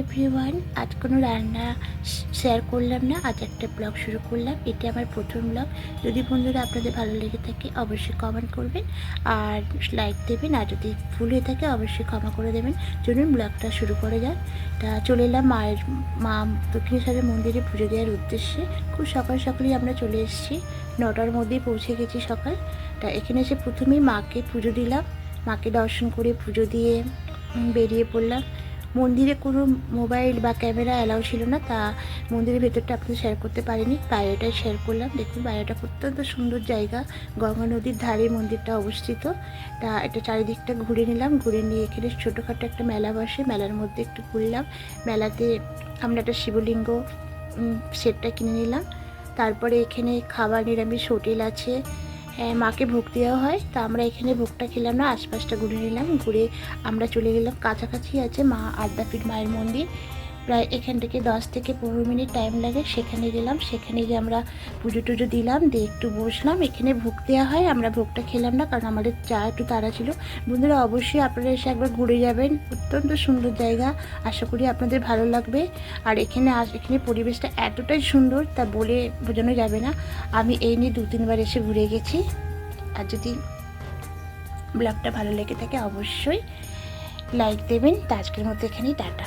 Everyone আজ কোনো রান্না শেয়ার করলাম না, আজ একটা ব্লগ শুরু করলাম। এটি আমার প্রথম ব্লগ যদি বন্ধুরা আপনাদের ভালো লেগে থাকে, অবশ্যই কমেন্ট করবেন। আর লাইক দেবেন, আর যদি ভুল হয়ে থাকে, অবশ্যই ক্ষমা করে দেবেন। চলুন ব্লগটা শুরু করে যান তা চলে এলাম মায়ের, মা দক্ষিণেশ্বরের মন্দিরে পুজো দেওয়ার উদ্দেশ্যে। খুব সকাল সকালেই আমরা চলে এসেছি। নটার মধ্যেই পৌঁছে গেছি সকাল। তা এখানে এসে প্রথমেই মাকে পুজো দিলাম। মাকে দর্শন করে পুজো দিয়ে বেরিয়ে পড়লাম। মন্দিরে কোনো মোবাইল বা ক্যামেরা অ্যালাউ ছিল না, তা মন্দিরের ভেতরটা আপনাদের শেয়ার করতে পারিনি। বাইরেটাই শেয়ার করলাম, দেখুন বাইরেটা অত্যন্ত সুন্দর জায়গা। গঙ্গা নদীর ধারে মন্দিরটা অবস্থিত। তা এটা চারিদিকটা ঘুরে নিলাম, ঘুরে নিয়ে এখানে ছোটোখাটো একটা মেলা বসে, মেলার মধ্যে একটু ঘুরলাম। মেলাতে আমরা একটা শিবলিঙ্গ সেটটা কিনে নিলাম। তারপরে এখানে খাবার নিরামিষ হোটেল আছে। মাকে ভোগ দেওয়া হয়। তা আমরা এখানে ভোগটা খেলাম না, আশপাশটা ঘুরে নিলাম। ঘুরে আমরা চলে গেলাম। কাছাকাছি আছে মা আদ্যাপীঠ মায়ের মন্দির। প্রায় এখান থেকে দশ থেকে পনেরো মিনিট টাইম লাগে। সেখানে গেলাম, সেখানে গিয়ে আমরা পুজো টুজো দিলাম, দিয়ে একটু বসলাম। এখানে ভোগ দেওয়া হয়, আমরা ভোগটা খেলাম না, কারণ আমাদের চা একটু তাড়া ছিল। বন্ধুরা, অবশ্যই আপনারা এসে একবার ঘুরে যাবেন। অত্যন্ত সুন্দর জায়গা। আশা করি আপনাদের ভালো লাগবে। আর এখানে আস এখানে পরিবেশটা এতটাই সুন্দর, তা বলে বোঝানো যাবে না। আমি এই নিয়ে দু, তিনবার এসে ঘুরে গেছি। আর যদি ব্লগটা ভালো লেগে থাকে, অবশ্যই লাইক দেবেন। তা আজকের মতো এখানেই, টাটা।